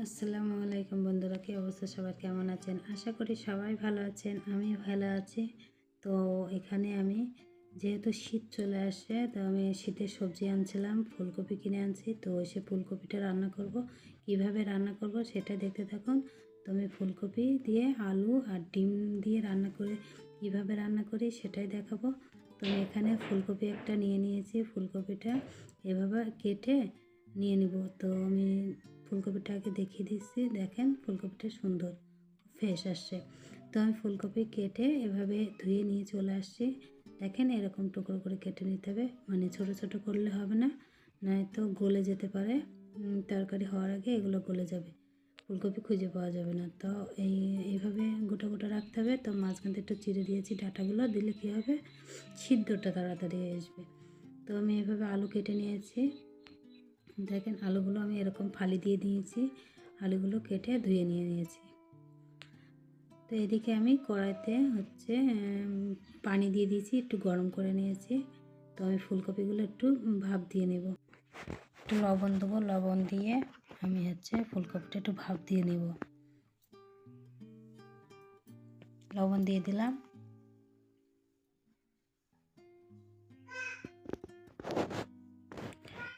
আসসালামু আলাইকুম বন্ধুরা, কী অবস্থা? সবাই কেমন আছেন? আশা করি সবাই ভালো আছেন, আমি ভালো আছি। তো এখানে আমি, যেহেতু শীত চলে আসে তো আমি শীতের সবজি আনছিলাম, ফুলকপি কিনে আনছি। তো সে ফুলকপিটা রান্না করব। কীভাবে রান্না করব সেটা দেখতে থাকুন। তো আমি ফুলকপি দিয়ে আলু আর ডিম দিয়ে রান্না করে, কীভাবে রান্না করি সেটাই দেখাবো। তো এখানে ফুলকপি একটা নিয়ে নিয়েছি। ফুলকপিটা এভাবে কেটে নিয়ে নিব। তো আমি ফুলকপিটাকে দেখিয়ে দিচ্ছি। দেখেন ফুলকপিটা সুন্দর, ফ্রেশ আসছে। তো আমি ফুলকপি কেটে এভাবে ধুয়ে নিয়ে চলে আসছি। দেখেন এরকম টুকরো করে কেটে নিতে হবে। মানে ছোট ছোট করলে হবে না, নয়তো গলে যেতে পারে। তরকারি হওয়ার আগে এগুলো গলে যাবে। ফুলকপি খুঁজে পাওয়া যাবে না। তো এই, এইভাবে গোটা গোটা রাখতে হবে। তো মাঝখান থেকে একটু চিড়ে দিয়েছি ডাটাগুলো। দিলে কী হবে? সিদ্ধটা তাড়াতাড়ি আসবে। তো আমি এভাবে আলু কেটে নিয়েছি। দেখেন আলুগুলো আমি এরকম ফালি দিয়ে দিয়েছি। আলুগুলো কেটে ধুয়ে নিয়ে নিয়েছি। তো এদিকে আমি কড়াইতে হচ্ছে পানি দিয়ে দিয়েছি, একটু গরম করে নিয়েছি। তো আমি ফুলকপিগুলো একটু ভাপ দিয়ে নেব। একটু লবণ দেবো, লবণ দিয়ে আমি হচ্ছে ফুলকপিটা একটু ভাপ দিয়ে নেব। লবণ দিয়ে দিলাম।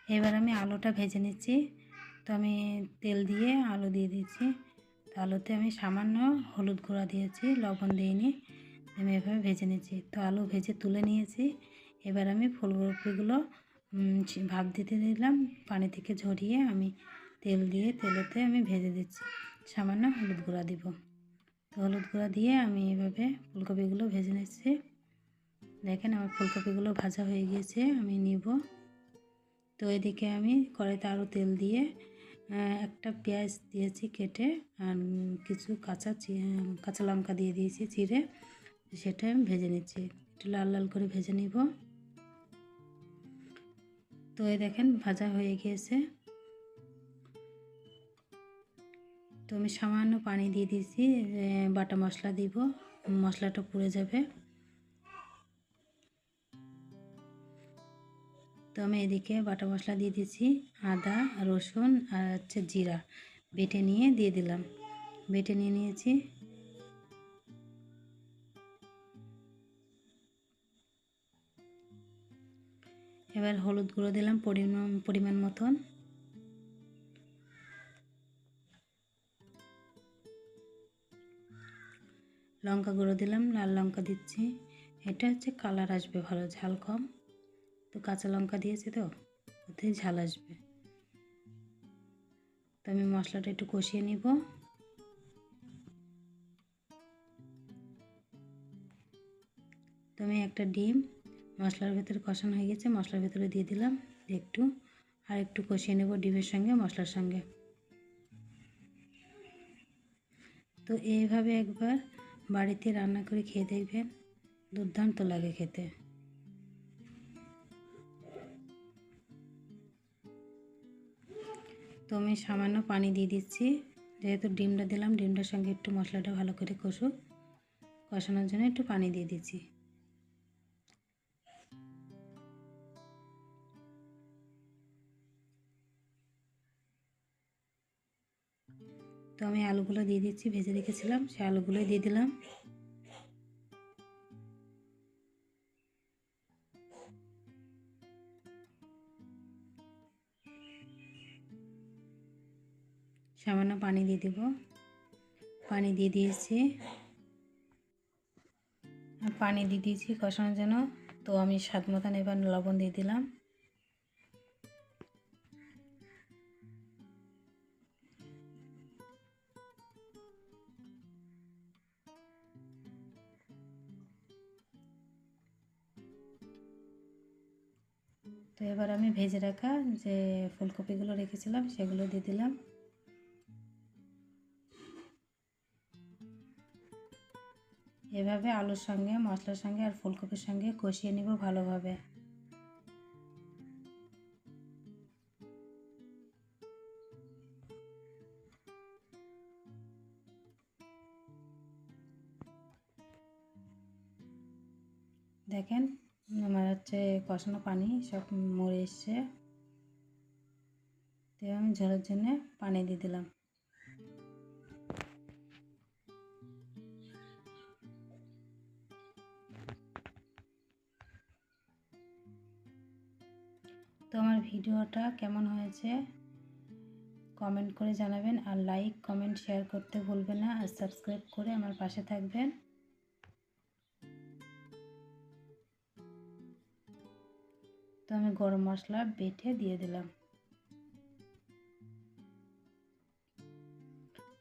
এবার আমি আলুটা ভেজে নিচ্ছি। তো আমি তেল দিয়ে আলু দিয়ে দিচ্ছি তো আলুতে আমি সামান্য হলুদ গুঁড়া দিয়েছি, লবণ দিইনি। আমি এভাবে ভেজে নিচ্ছি। তো আলু ভেজে তুলে নিয়েছি। এবার আমি ফুলকপিগুলো ভাপ দিতে দিলাম। পানি থেকে ঝরিয়ে আমি তেল দিয়ে তেলেতে আমি ভেজে দিচ্ছি। সামান্য হলুদ গুঁড়া দিব। তো হলুদ গুঁড়া দিয়ে আমি এভাবে ফুলকপিগুলো ভেজে নিচ্ছি। দেখেন আমার ফুলকপিগুলো ভাজা হয়ে গিয়েছে। আমি নিব। তো এদিকে আমি কড়াইতে আরও তেল দিয়ে একটা পেঁয়াজ দিয়েছি কেটে আর কিছু কাঁচা কাঁচা লঙ্কা দিয়ে দিয়েছি চিড়ে, সেটা আমি ভেজে নিচ্ছি। একটু লাল লাল করে ভেজে নিব। তো এই দেখেন ভাজা হয়ে গিয়েছে। তো আমি সামান্য পানি দিয়ে দিয়েছি বাটা মশলা দিব, মশলাটা পুড়ে যাবে। তো আমি এদিকে বাটা মশলা দিয়ে দিয়েছি, আদা, রসুন আর হচ্ছে জিরা। বেটে নিয়ে দিয়ে দিলাম। বেটে নিয়ে নিয়েছি। এবার হলুদ গুঁড়ো দিলাম পরিমাণ পরিমাণ মতন। লঙ্কা গুঁড়ো দিলাম, লাল লঙ্কা দিচ্ছি। এটা হচ্ছে কালার আসবে ভালো, ঝাল কম। তো কাঁচা লঙ্কা দিয়েছি তো, ওতে ঝাল আসবে। তো আমি মশলাটা একটু কষিয়ে নিব। তো আমি একটা ডিম, মশলার ভেতরে কষানো হয়ে গেছে, মশলার ভেতরে দিয়ে দিলাম একটু। আর একটু কষিয়ে নেব ডিমের সঙ্গে, মশলার সঙ্গে। তো এইভাবে একবার বাড়িতে রান্না করে খেয়ে দেখবেন, দুর্দান্ত লাগে খেতে। তো আমি সামান্য পানি দিয়ে দিচ্ছি। যেহেতু ডিমটা দিলাম, ডিমটার সঙ্গে একটু মশলাটা ভালো করে কষুক। কষানোর জন্য একটু পানি দিয়ে দিচ্ছি। তো আমি আলুগুলো দিয়ে দিচ্ছি, ভেজে রেখেছিলাম, সে আলুগুলোই দিয়ে দিলাম। সামান্য পানি দিয়ে দেব। পানি দিয়ে দিয়েছি। পানি দিয়ে দিয়েছি কষানোর জন্য। তো আমি স্বাদ মতন এবার লবণ দিয়ে দিলাম। তো এবার আমি ভেজে রাখা যে ফুলকপিগুলো রেখেছিলাম, সেগুলো দিয়ে দিলাম। এভাবে আলুর সঙ্গে, মশলার সঙ্গে আর ফুলকপির সঙ্গে কষিয়ে নিব ভালোভাবে। দেখেন, আমার হচ্ছে কষানো পানি সব মরে এসছে। তো আমি ঝোলের জন্য পানি দিয়ে দিলাম। ভিডিওটা কেমন হয়েছে? কমেন্ট করে জানাবেন আর লাইক কমেন্ট শেয়ার করতে ভুলবেন না আর সাবস্ক্রাইব করে আমার পাশে থাকবেন। তো আমি গরম মশলা বেটে দিয়ে দিলাম।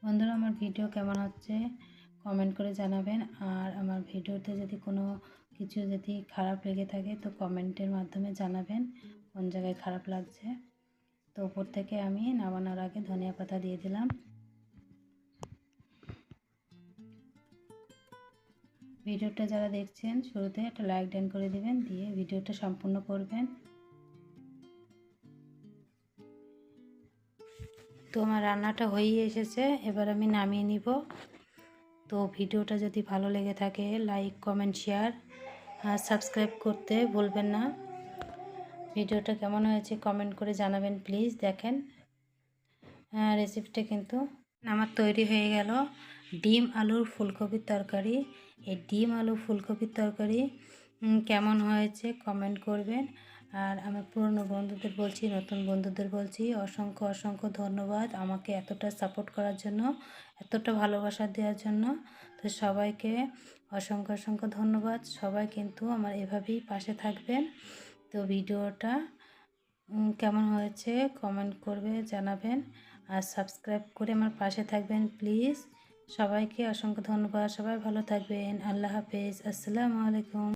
বন্ধুরা, আমার ভিডিও কেমন হচ্ছে কমেন্ট করে জানাবেন আর আমার ভিডিওতে যদি কোনো কিছু যদি খারাপ লেগে থাকে তো কমেন্টের মাধ্যমে জানাবেন। কোন জায়গায় খারাপ লাগছে? তো উপর থেকে আমি নামানোর আগে ধনিয়া পাতা দিয়ে দিলাম। ভিডিওটা যারা দেখছেন, শুরুতে একটা লাইক ডান করে দিবেন, দিয়ে ভিডিওটা সম্পূর্ণ করবেন। তো আমার রান্নাটা হয়েই এসেছে, এবার আমি নামিয়ে নিব। তো ভিডিওটা যদি ভালো লেগে থাকে, লাইক, কমেন্ট, শেয়ার, আর সাবস্ক্রাইব করতে ভুলবেন না। ভিডিওটা কেমন হয়েছে কমেন্ট করে জানাবেন প্লিজ দেখেন। রেসিপিটা কিন্তু আমার তৈরি হয়ে গেল। ডিম আলুর ফুলকপির তরকারি। এই ডিম আলু ফুলকপির তরকারি কেমন হয়েছে কমেন্ট করবেন। আর আমার পুরনো বন্ধুদের বলছি, নতুন বন্ধুদের বলছি, অসংখ্য অসংখ্য ধন্যবাদ আমাকে এতটা সাপোর্ট করার জন্য, এতটা ভালোবাসা দেওয়ার জন্য। তো সবাইকে অসংখ্য অসংখ্য ধন্যবাদ। সবাই কিন্তু আমার এভাবেই পাশে থাকবেন। তো ভিডিওটা কেমন হয়েছে কমেন্ট করবে, জানাবেন। আর সাবস্ক্রাইব করে আমার পাশে থাকবেন প্লিজ সবাইকে অসংখ্য ধন্যবাদ। সবাই ভালো থাকবেন। আল্লাহ হাফেজ। আসসালামু আলাইকুম।